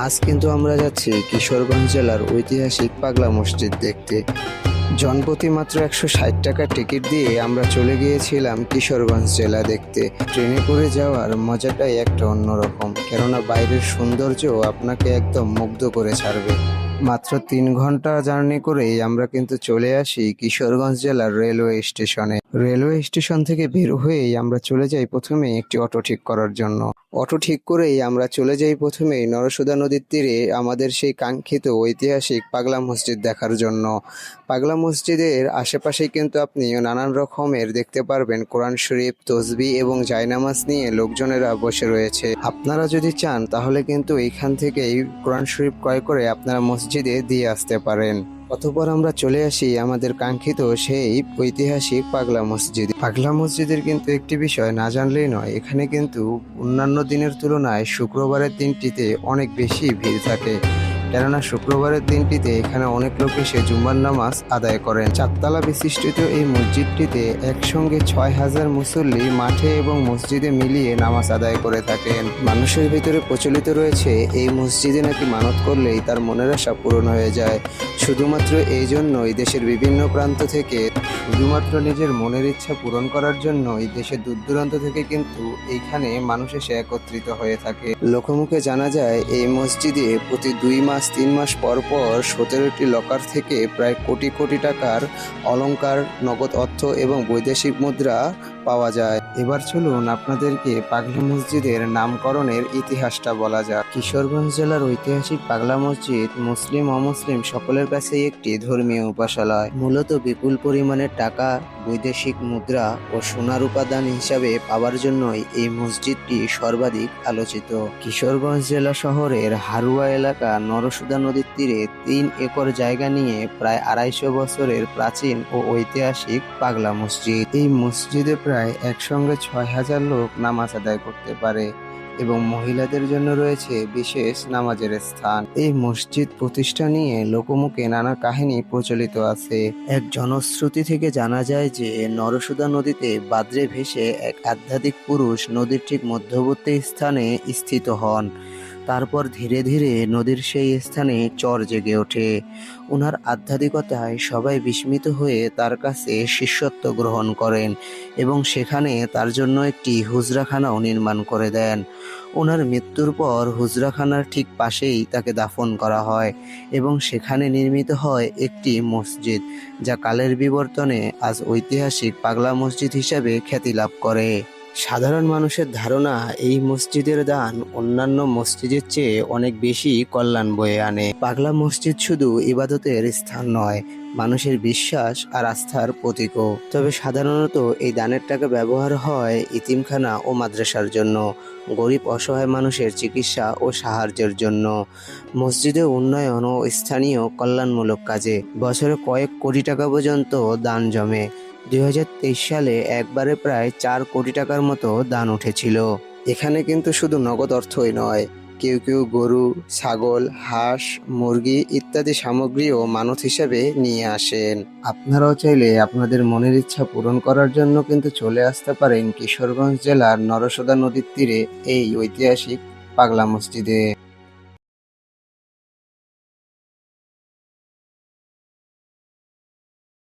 আজ কিন্তু আমরা যাচ্ছি কিশোরগঞ্জ জেলার ঐতিহাসিক পাগলা মসজিদ দেখতে। জনপ্রতি মাত্র একশো ষাট টাকা টিকিট দিয়ে আমরা চলে গিয়েছিলাম কিশোরগঞ্জ জেলা দেখতে। ট্রেনে করে যাওয়ার মজাটাই একটা অন্যরকম, কেননা বাইরের সৌন্দর্য আপনাকে একদম মুগ্ধ করে ছাড়বে। মাত্র তিন ঘণ্টা জার্নি করেই আমরা কিন্তু চলে আসি কিশোরগঞ্জ জেলার রেলওয়ে স্টেশনে। রেলওয়ে স্টেশন থেকে বের হয়েই আমরা চলে যাই প্রথমে একটি অটো ঠিক করার জন্য। অটো ঠিক করেই আমরা চলে যাই প্রথমেই নরসুদা নদীর তীরে আমাদের সেই কাঙ্ক্ষিত ঐতিহাসিক পাগলা মসজিদ দেখার জন্য। পাগলা মসজিদের আশেপাশেই কিন্তু আপনি নানান রকমের দেখতে পারবেন কোরআন শরীফ, তসবি এবং জায়নামাজ নিয়ে লোকজনেরা বসে রয়েছে। আপনারা যদি চান তাহলে কিন্তু এইখান থেকেই কোরআন শরীফ ক্রয় করে আপনারা মসজিদে দিয়ে আসতে পারেন। অতপর আমরা চলে আসি আমাদের কাঙ্ক্ষিত সেই ঐতিহাসিক পাগলা মসজিদ। পাগলা মসজিদের কিন্তু একটি বিষয় না জানলেই নয়, এখানে কিন্তু অন্যান্য দিনের তুলনায় শুক্রবারের দিনটিতে অনেক বেশি ভিড় থাকে। কেননা শুক্রবারের দিনটিতে এখানে অনেক লোক এসে জুম্মার নামাজ আদায় করেন। চারতলা বিশিষ্ট এই মসজিদটিতে একসঙ্গে ছয় হাজার মুসল্লি মাঠে এবং মসজিদে মিলিয়ে নামাজ আদায় করে থাকেন। মানুষের ভিতরে প্রচলিত রয়েছে, এই মসজিদে নাকি মানত করলেই তার মনের আশা পূরণ হয়ে যায়। শুধুমাত্র এই জন্যই দেশের বিভিন্ন প্রান্ত থেকে, শুধুমাত্র নিজের মনের ইচ্ছা পূরণ করার জন্যই দেশের দূর দূরান্ত থেকে কিন্তু এইখানে মানুষ এসে একত্রিত হয়ে থাকে। লোকমুখে জানা যায়, এই মসজিদে প্রতি দুই মাস তিন মাস পর পর সতেরোটি লকার থেকে প্রায় কোটি কোটি টাকার অলঙ্কার, নগদ অর্থ এবং বৈদেশিক মুদ্রা পাওয়া যায়। এবার চলুন আপনাদেরকে পাগলা মসজিদের নামকরণের ইতিহাসটা বলা যাক। কিশোরগঞ্জ জেলার ঐতিহাসিক পাগলা মসজিদ মুসলিম, অমুসলিম সকলের কাছেই একটি ধর্মীয় উপাসালয় মূলত বিপুল পরিমাণের টাকা, বৈদেশিক মুদ্রা ও সোনার উপাদান হিসাবে পাওয়ার জন্যই এই মসজিদটি সর্বাধিক আলোচিত। কিশোরগঞ্জ জেলা শহরের হারুয়া এলাকা নরসুদা নদীর তীরে তিন একর জায়গা নিয়ে প্রায় আড়াইশো বছরের প্রাচীন ও ঐতিহাসিক পাগলা মসজিদ। এই মসজিদে প্রায় একসঙ্গে ছয় হাজার লোক নামাজ আদায় করতে পারে এবং মহিলাদের জন্য রয়েছে বিশেষ নামাজের স্থান। এই মসজিদ প্রতিষ্ঠা নিয়ে লোকমুখে নানা কাহিনী প্রচলিত আছে। এক জনশ্রুতি থেকে জানা যায় যে, নরসুদা নদীতে বাদ্রে ভেসে এক আধ্যাত্মিক পুরুষ নদীর ঠিক মধ্যবর্তী স্থানে স্থিত হন। তারপর ধীরে ধীরে নদীর সেই স্থানে চর জেগে ওঠে। ওনার আধ্যাত্মিকতায় সবাই বিস্মিত হয়ে তার কাছে শিষ্যত্ব গ্রহণ করেন এবং সেখানে তার জন্য একটি হুজরাখানাও নির্মাণ করে দেন। ওনার মৃত্যুর পর হুজরাখানার ঠিক পাশেই তাকে দাফন করা হয় এবং সেখানে নির্মিত হয় একটি মসজিদ, যা কালের বিবর্তনে আজ ঐতিহাসিক পাগলা মসজিদ হিসাবে খ্যাতি লাভ করে। সাধারণ মানুষের ধারণা এই মসজিদের দান অন্যান্য মসজিদের চেয়ে অনেক বেশি কল্যাণ বয়ে আনে। পাগলা মসজিদ শুধু ইবাদতের স্থান নয়, মানুষের বিশ্বাস আর আস্থার প্রতীকও। তবে সাধারণত এই দানের টাকা ব্যবহার হয় ইতিমখানা ও মাদ্রাসার জন্য, গরিব অসহায় মানুষের চিকিৎসা ও সাহায্যের জন্য। মসজিদের উন্নয়ন ও স্থানীয় কল্যাণমূলক কাজে বছরে কয়েক কোটি টাকা পর্যন্ত দান জমে। দুই হাজার তেইশ সালে একবারে প্রায় চার কোটি টাকার মতো দান উঠেছিল। এখানে কিন্তু শুধু নগদ অর্থই নয়, কেউ কেউ গরু, ছাগল, হাঁস, মুরগি ইত্যাদি সামগ্রীও মানত হিসেবে নিয়ে আসেন। আপনারাও চাইলে আপনাদের মনের ইচ্ছা পূরণ করার জন্য কিন্তু চলে আসতে পারেন কিশোরগঞ্জ জেলার নরসদা নদীর তীরে এই ঐতিহাসিক পাগলা মসজিদে।